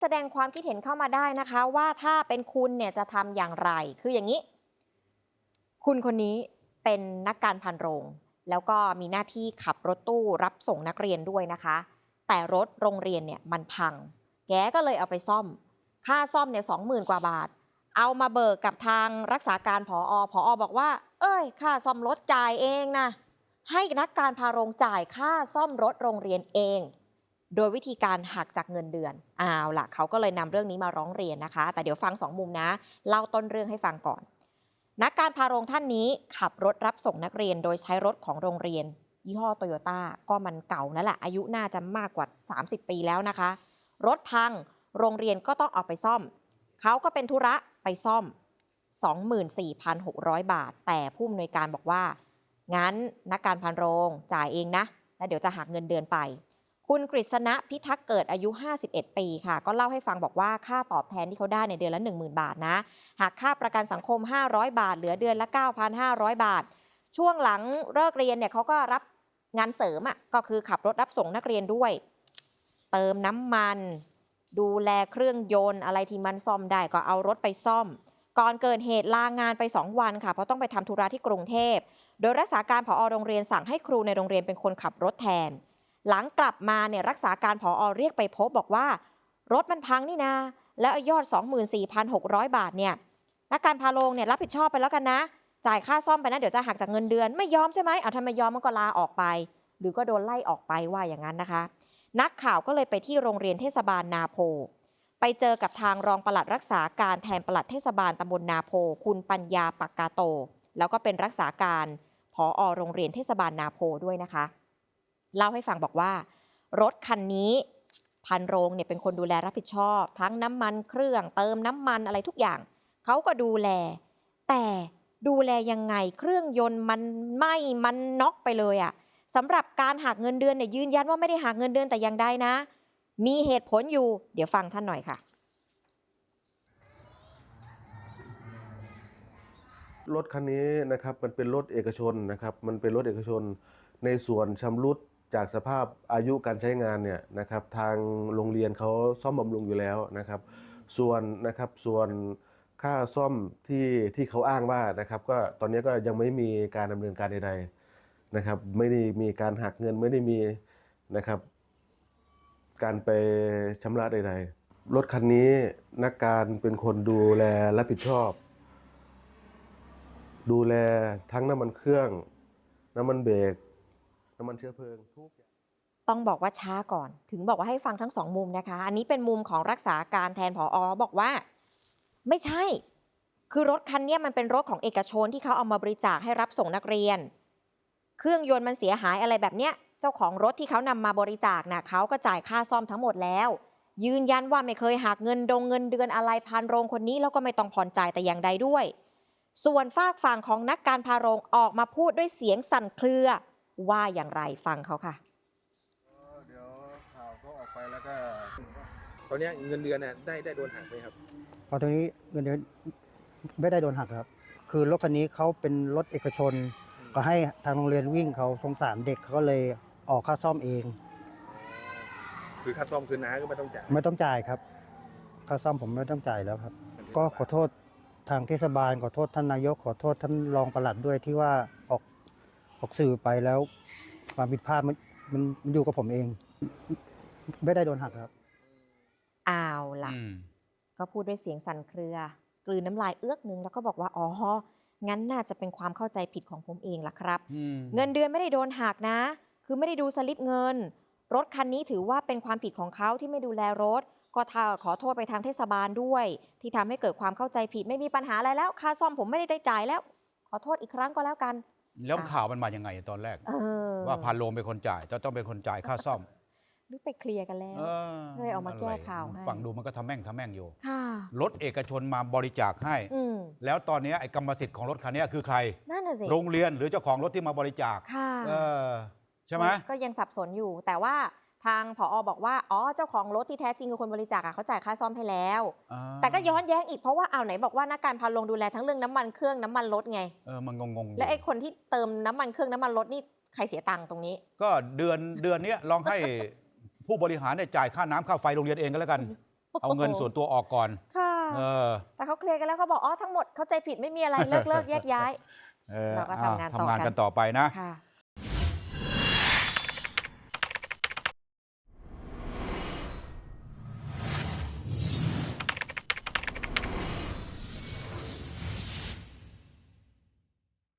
แสดงความคิดเห็นเข้ามาได้นะคะ ว่าถ้าเป็นคุณเนี่ยจะทำอย่างไร คืออย่างนี้ คุณคนนี้เป็นนักการพันโรง แล้วก็มีหน้าที่ขับรถตู้รับส่งนักเรียนด้วยนะคะ แต่รถโรงเรียนเนี่ยมันพัง แกก็เลยเอาไปซ่อม ค่าซ่อมเนี่ยสองหมื่นกว่าบาท เอามาเบิกกับทางรักษาการผอผอบอกว่า เอ้ย ค่าซ่อมรถจ่ายเองนะให้นักการพาโรงจ่ายค่าซ่อมรถโรงเรียนเอง โดยวิธีการหักจากเงินเดือนเอาวล่ะเขาก็เลยนำเรื่องนี้มาร้องเรียนนะคะ แต่เดี๋ยวฟังสองมุมนะ เล่าต้นเรื่องให้ฟังก่อน นักการพาโรงท่านนี้ขับรถรับส่งนักเรียนโดยใช้รถของโรงเรียน ยี่ห้อโตโยต้าก็มันเก่านั่นแหละอายุน่าจะมากกว่า 30 ปีแล้วนะคะ รถพังโรงเรียนก็ต้องเอาไปซ่อม เขาก็เป็นธุระไปซ่อม 24,600 บาท แต่ผู้อำนวยการบอกว่า งั้นนักการพันโรงจ่ายเองนะ แล้วเดี๋ยวจะหักเงินเดือนไป คุณกฤษณะพิทักษ์เกิดอายุ 51 ปีค่ะ ก็เล่าให้ฟังบอกว่าค่าตอบแทนที่เขาได้ในเดือนละ 10,000 บาทนะหักค่าประกันสังคม 500 บาท เหลือเดือนละ 9,500 บาท ช่วงหลังเลิกเรียนเนี่ยเขาก็รับงานเสริมอะก็คือขับรถรับส่งนักเรียนด้วย เติมน้ำมัน ดูแลเครื่องยนต์ อะไรที่มันซ่อมได้ก็เอารถไปซ่อม ก่อนเกิดเหตุลางานไป 2 วันค่ะเพราะต้องไปทำธุระที่กรุงเทพ โดยรักษาการผอโรงเรียนสั่งให้ครูในโรงเรียนเป็นคนขับรถแทน หลังกลับมาเนี่ยรักษาการผอเรียกไปพบบอกว่า รถมันพังนี่นา แล้วไอ้ยอด 24,600 บาทเนี่ยนักการพาโรงเนี่ยรับผิดชอบไปแล้วกันนะ จ่ายค่าซ่อมไปนะเดี๋ยวจะหักจากเงินเดือน ไม่ยอมใช่ไหมเอาทำไมยอมมันก็ลาออกไป หรือก็โดนไล่ออกไปว่าอย่างนั้นนะคะ นักข่าวก็เลยไปที่โรงเรียนเทศบาลนาโพ ไปเจอกับทางรองปลัดรักษาการแทนปลัดเทศบาลตำบลนาโพ คุณปัญญาปักกาโต แล้วก็เป็นรักษาการผออโรงเรียนเทศบาลนาโพด้วยนะคะ เล่าให้ฟังบอกว่า รถคันนี้พันโรงเนี่ยเป็นคนดูแลรับผิดชอบ ทั้งน้ำมันเครื่องเติมน้ำมันอะไรทุกอย่าง เขาก็ดูแล แต่ดูแลยังไงเครื่องยนต์มันไหม้มันน็อกไปเลยอะ่ะสำหรับการหักเงินเดือนเนี่ยยืนยันว่าไม่ได้หักเงินเดือนแต่อย่างใดนะ มีเหตุผลอยู่ เดี๋ยวฟังท่านหน่อยค่ะ รถคันนี้นะครับมันเป็นรถเอกชนนะครับ มันเป็นรถเอกชนในส่วนชำรุด จากสภาพอายุการใช้งานเนี่ยนะครับทางโรงเรียนเขาซ่อมบำรุงอยู่แล้วนะครับ ส่วนนะครับส่วนค่าซ่อมที่ที่เขาอ้างว่านะครับก็ตอนนี้ก็ยังไม่มีการดำเนินการใดๆนะครับ ไม่ได้มีการหักเงินไม่ได้มีนะครับ การไปชำระใดๆรถคันนี้นักการเป็นคนดูแลรับผิดชอบ ดูแลทั้งน้ำมันเครื่อง น้ำมันเบรก น้ำมันเชื้อเพลิงทุกอย่าง ต้องบอกว่าช้าก่อน ถึงบอกว่าให้ฟังทั้งสองมุมนะคะ อันนี้เป็นมุมของรักษาการแทนผออบอกว่า ไม่ใช่ คือรถคันนี้มันเป็นรถของเอกชนที่เขาเอามาบริจาคให้รับส่งนักเรียน เครื่องยนต์มันเสียหายอะไรแบบเนี้ย เจ้าของรถที่เขานำมาบริจาคน่ะเขาก็จ่ายค่าซ่อมทั้งหมดแล้ว ยืนยันว่าไม่เคยหักเงินดงเงินเดือนอะไรพันโรงคนนี้แล้วก็ไม่ต้องผ่อนจ่ายแต่อย่างใดด้วย ส่วนฝากฝั่งของนักการพาโรงออกมาพูดด้วยเสียงสั่นเครือ ว่าอย่างไรฟังเขาค่ะ เดี๋ยวข่าวก็ออกไปแล้วก็ตอนเนี้ยเงินเดือนเนี่ยได้ได้โดนหักไหมครับ พอตรงนี้เงินเดือนไม่ได้โดนหักครับ คือรถคันนี้เขาเป็นรถเอกชน ก็ให้ทางโรงเรียนวิ่งเขาสงสารเด็กเขาก็เลยออกค่าซ่อมเอง คือค่าซ่อมคือน้าก็ไม่ต้องจ่ายไม่ต้องจ่ายครับค่าซ่อมผมไม่ต้องจ่ายแล้วครับ ก็ขอโทษทางเทศบาลขอโทษท่านนายกขอโทษท่านรองปลัดด้วยที่ว่าออก ออกสื่อไปแล้ว ความผิดพลาดมันมันมันอยู่กับผมเอง ไม่ได้โดนหักครับ อ้าวล่ะ อืม ก็พูดด้วยเสียงสั่นเครือ กลืนน้ำลายเอื้อกนึงแล้วก็บอกว่า อ๋อ งั้นน่าจะเป็นความเข้าใจผิดของผมเองล่ะครับ อืม เงินเดือนไม่ได้โดนหักนะ คือไม่ได้ดูสลิปเงิน รถคันนี้ถือว่าเป็นความผิดของเขาที่ไม่ดูแลรถ ก็ทาขอโทษไปทางเทศบาลด้วย ที่ทำให้เกิดความเข้าใจผิดไม่มีปัญหาอะไรแล้ว ค่าซ่อมผมไม่ได้จ่ายแล้ว ขอโทษอีกครั้งก็แล้วกัน แล้วอะข่าวมันมายังไงตอนแรก เออว่าพานโลงเป็นคนจ่ายจะต้องเป็นคนจ่ายค่าซ่อมนึกไปเคลียร์กันแล้วเออก็เลยออกมาแก้ข่าวให้ ฟังดูมันก็ทำแม่งทำแม่งอยู่ ค่ะ รถเอกชนมาบริจาคให้ อืมแล้วตอนนี้ไอ้กรรมสิทธิ์ของรถคันนี้คือใคร นั่นน่ะสิ โรงเรียนหรือเจ้าของรถที่มาบริจาคค่ะ เออใช่ไหม ก็ยังสับสนอยู่แต่ว่า ทางผอบอกว่า อ๋อ เจ้าของรถที่แท้จริงคือคนบริจาคอะเขาจ่ายค่าซ่อมให้แล้ว อ่าแต่ก็ย้อนแย้งอีกเพราะว่าเอาไหนบอกว่านักการพาลงดูแลทั้งเรื่องน้ำมันเครื่องน้ำมันรถไง เออมันงงๆอยู่และไอ้คนที่เติมน้ำมันเครื่องน้ำมันรถนี่ใครเสียตังค์ตรงนี้ ก็เดือนเดือนเนี้ยลองให้ ผู้บริหารเนี่ยจ่ายค่าน้ำค่าไฟโรงเรียนเองก็แล้วกัน เอาเงินส่วนตัวออกก่อน ค่ะ เออ แต่เขาเคลียร์กันแล้วเขาบอกอ๋อทั้งหมดเข้าใจผิดไม่มีอะไรเลิกเลิกแยกย้าย เออเราก็ทำงานต่อทำงานกันกันต่อไปนะ ค่ะ